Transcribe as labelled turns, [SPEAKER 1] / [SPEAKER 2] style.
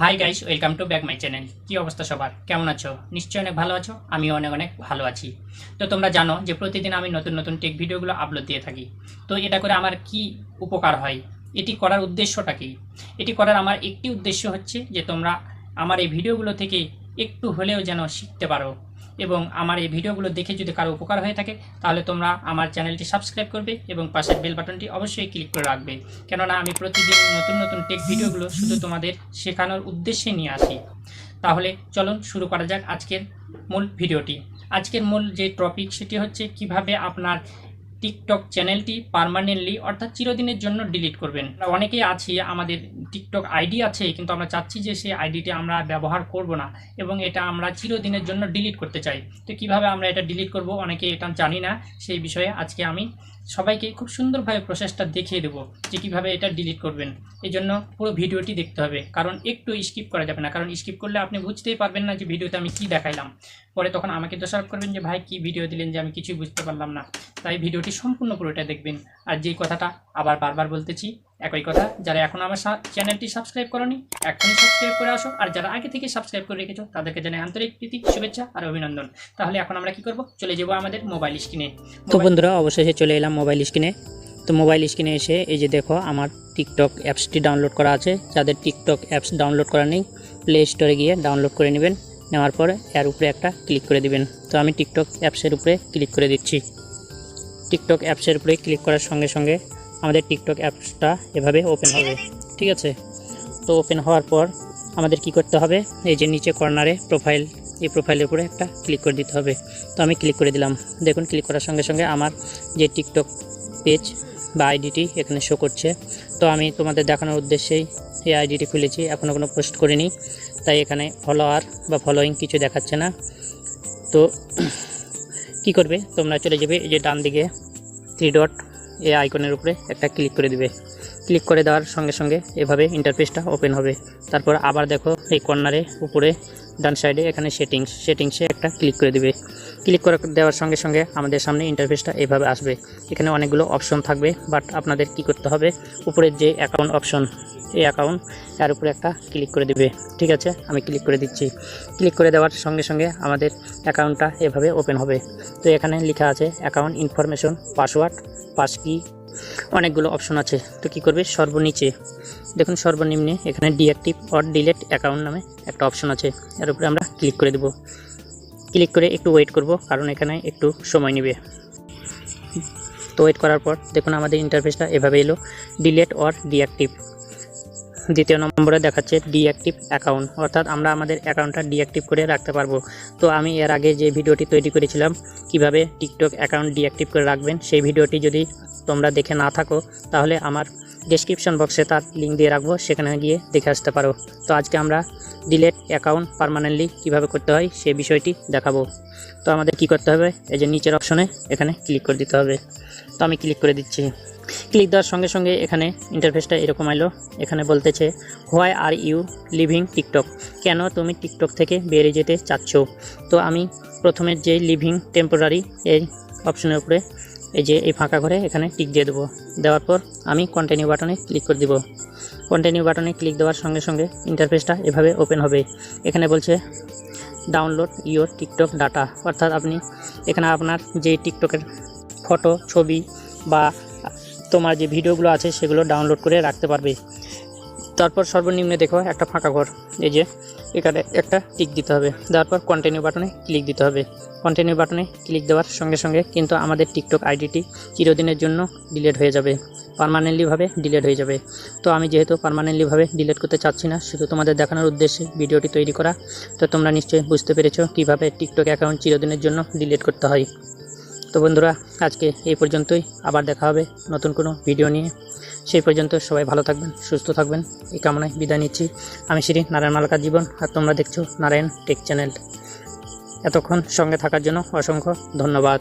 [SPEAKER 1] Hi guys welcome to back my channel কী অবস্থা সবার? কেমন আছো? নিশ্চয়ই অনেক ভালো আছো? আমিও অনেক অনেক ভালো আছি। তো তোমরা জানো যে প্রতিদিন আমি নতুন নতুন টেক ভিডিওগুলো আপলোড দিয়ে থাকি। তো এটা করে আমার কি উপকার হয়? এটি করার উদ্দেশ্যটা কী? এটি করার আমার একটি উদ্দেশ্য হচ্ছে যে তোমরা আমার এই ভিডিওগুলো থেকে একটু হলেও যেন শিখতে পারো। এবং আমার এই ভিডিওগুলো দেখে যদি কারও উপকার হয়ে থাকে, তাহলে তোমরা আমার চ্যানেলটি সাবস্ক্রাইব করবে এবং পাশের বেল বাটনটি অবশ্যই ক্লিক করে রাখবে। কেননা আমি প্রতিদিন নতুন নতুন টেক ভিডিওগুলো শুধু তোমাদের শেখানোর উদ্দেশ্যে নিয়ে আসি। তাহলে চলুন শুরু করা যাক আজকের মূল ভিডিওটি। আজকের মূল যে টপিক সেটি হচ্ছে কীভাবে আপনার টিকটক চ্যানেলটি পারমানেন্টলি অর্থাৎ চিরদিনের জন্য ডিলিট করবেন। অনেকেই আছি, আমাদের টিকটক আইডি আছে, কিন্তু আমরা চাচ্ছি যে সেই আইডিটি আমরা ব্যবহার করব না এবং এটা আমরা চিরদিনের জন্য ডিলিট করতে চাই। তো কীভাবে আমরা এটা ডিলিট করব অনেকে এটা জানি না, সেই বিষয়ে আজকে আমি সবাইকে খুব সুন্দরভাবে প্রসেসটা দেখিয়ে দেবো যে কীভাবে এটা ডিলিট করবেন। এই জন্য পুরো ভিডিওটি দেখতে হবে। কারণ একটু স্কিপ করা যাবে না। কারণ স্কিপ করলে আপনি বুঝতেই পারবেন না যে ভিডিওতে আমি কি দেখাইলাম। পরে তখন আমাকে দোষারোপ করবেন যে, ভাই, কি ভিডিও দিলেন যে আমি কিছুই বুঝতে পারলাম না। তাই ভিডিওটি সম্পূর্ণ পুরোটা দেখবেন। আর যেই কথাটা আবার বারবার বলতেছি একই কথা। যারা এখন আমার চ্যানেলটি সাবস্ক্রাইব করনি, এখনই সাবস্ক্রাইব করে আসো। আর যারা আগে থেকে সাবস্ক্রাইব করে রেখেছো, তাদেরকে জানাই আন্তরিক প্রীতি, শুভেচ্ছা আর অভিনন্দন। তাহলে এখন আমরা কি করব? চলে যাব আমাদের মোবাইল স্ক্রিনে তো বন্ধুরা, অবশেষে চলে এলাম মোবাইল স্ক্রিনে তো মোবাইল স্ক্রিনে এসে এই যে দেখো, আমার টিকটক অ্যাপসটি ডাউনলোড করা আছে। যাদের টিকটক অ্যাপস ডাউনলোড করা নেই প্লে স্টোরে গিয়ে ডাউনলোড করে নেবেন। নেওয়ার পরে এর উপরে একটা ক্লিক করে দিবেন। তো আমি টিকটক অ্যাপসের উপরে ক্লিক করে দিচ্ছি। টিকটক অ্যাপসের উপরে ক্লিক করার সঙ্গে সঙ্গে আমাদের টিকটক অ্যাপসটা এভাবে ওপেন হবে। ঠিক আছে? তো ওপেন হওয়ার পর আমাদের কি করতে হবে? এই যে নিচে কর্নারে প্রোফাইল এই প্রোফাইলের উপরে একটা ক্লিক করে দিতে হবে। তো আমি ক্লিক করে দিলাম। দেখুন ক্লিক করার সঙ্গে সঙ্গে আমার যে টিকটক পেজ বা আইডিটি এখানে শো করছে। তো আমি তোমাদের দেখানোর উদ্দেশ্যেই এই আইডিটি খুলেছি। এখনও কোনো পোস্ট করিনি। তাই এখানে ফলোয়ার বা ফলোয়িং কিছু দেখাচ্ছে না। তো কি করবে? তোমরা চলে যাবে এই যে ডান দিকে থ্রি ডট এই আইকনের উপরে একটা ক্লিক করে দিবে। ক্লিক করে দেওয়ার সঙ্গে সঙ্গে এভাবে ইন্টারফেসটা ওপেন হবে। তারপর আবার দেখো এই কর্নারে উপরে, ডান সাইডে এখানে সেটিংস সেটিংসে একটা ক্লিক করে দিবে। ক্লিক করে দেওয়ার সঙ্গে সঙ্গে আমাদের সামনে ইন্টারফেসটা এভাবে আসবে। এখানে অনেকগুলো অপশন থাকবে বাট আপনাদের কি করতে হবে? উপরের যে অ্যাকাউন্ট অপশন এই অ্যাকাউন্ট তার উপরে একটা ক্লিক করে দিবে। ঠিক আছে? আমি ক্লিক করে দিচ্ছি। ক্লিক করে দেওয়ার সঙ্গে সঙ্গে আমাদের অ্যাকাউন্টটা এভাবে ওপেন হবে। তো এখানে লেখা আছে অ্যাকাউন্ট ইনফরমেশন পাসওয়ার্ড পাস কি অনেকগুলো অপশন আছে। তো কি করবে? সর্বনিচে। দেখুন, সর্বনিম্নে এখানে ডিঅ্যাক্টিভ অর ডিলেট অ্যাকাউন্ট নামে একটা অপশন আছে। এর উপরে আমরা ক্লিক করে দেব। ক্লিক করে একটু ওয়েট করব, কারণ এখানে একটু সময় নেবে। তো ওয়েট করার পর দেখুন, আমাদের ইন্টারফেসটা এভাবে এলো। ডিলেট অর ডিঅ্যাক্টিভ দ্বিতীয় নম্বরে দেখাচ্ছে ডিঅ্যাক্টিভ অ্যাকাউন্ট। অর্থাৎ আমরা আমাদের অ্যাকাউন্টটা ডিঅ্যাক্টিভ করে রাখতে পারব। তো আমি এর আগে যে ভিডিওটি তৈরি করেছিলাম, কীভাবে টিকটক অ্যাকাউন্ট ডিঅ্যাক্টিভ করে রাখবেন, সেই ভিডিওটি যদি তোমরা দেখে না থাকো, তাহলে আমার ডেসক্রিপশন বক্সে তার লিঙ্ক দিয়ে রাখব, সেখানে গিয়ে দেখে আসতে পারো। তো আজকে আমরা ডিলেট অ্যাকাউন্ট পার্মানেন্টলি কীভাবে করতে হয় সেই বিষয়টি দেখাবো। তো আমাদের কি করতে হবে, এই যে নিচের অপশনে এখানে ক্লিক করে দিতে হবে। তো আমি ক্লিক করে দিচ্ছি। ক্লিক দেওয়ার সঙ্গে সঙ্গে এখানে ইন্টারফেসটা এরকম এলো এখানে বলতেছে why are you leaving TikTok কেন তুমি টিকটক থেকে বেরিয়ে যেতে চাচ্ছ? তো আমি প্রথমে যে লিভিং টেম্পোরারি এই অপশনের উপরে এই যে এই ফাঁকা ঘরে এখানে টিক দিয়ে দেবো। দেওয়ার পর আমি কন্টিনিউ বাটনে ক্লিক করে দিব। কন্টিনিউ বাটনে ক্লিক দেওয়ার সঙ্গে সঙ্গে ইন্টারফেসটা এভাবে ওপেন হবে। এখানে বলছে ডাউনলোড ইওর টিকটক ডাটা অর্থাৎ আপনি এখানে আপনার যে টিকটকের ফটো ছবি বা তোমার যে ভিডিওগুলো আছে সেগুলো ডাউনলোড করে রাখতে পারবে। তারপর সর্বনিম্নে দেখো একটা ফাঁকা ঘর, এই যে এখানে একটা টিক দিতে হবে। তারপর কন্টিনিউ বাটনে ক্লিক দিতে হবে। কন্টিনিউ বাটনে ক্লিক দেওয়ার সঙ্গে সঙ্গে কিন্তু আমাদের টিকটক আইডিটি চিরদিনের জন্য ডিলেট হয়ে যাবে পারমানেন্টলিভাবে ডিলেট হয়ে যাবে। তো আমি যেহেতু পারমানেন্টলিভাবে ডিলেট করতে চাচ্ছি না, শুধু তোমাদের দেখানোর উদ্দেশ্যে ভিডিওটি তৈরি করা। তো তোমরা নিশ্চয়ই বুঝতে পেরেছ কীভাবে টিকটক অ্যাকাউন্ট চিরদিনের জন্য ডিলেট করতে হয়। তো বন্ধুরা, আজকে এই পর্যন্তই। আবার দেখা হবে নতুন কোনো ভিডিও নিয়ে। সেই পর্যন্ত সবাই ভালো থাকবেন, সুস্থ থাকবেন। এই কামনায় বিদায় নিচ্ছি। আমি শ্রী নারায়ণ মালাকার জীবন, আর তোমরা দেখছ নারায়ণ টেক চ্যানেল। এতক্ষণ সঙ্গে থাকার জন্য অসংখ্য ধন্যবাদ।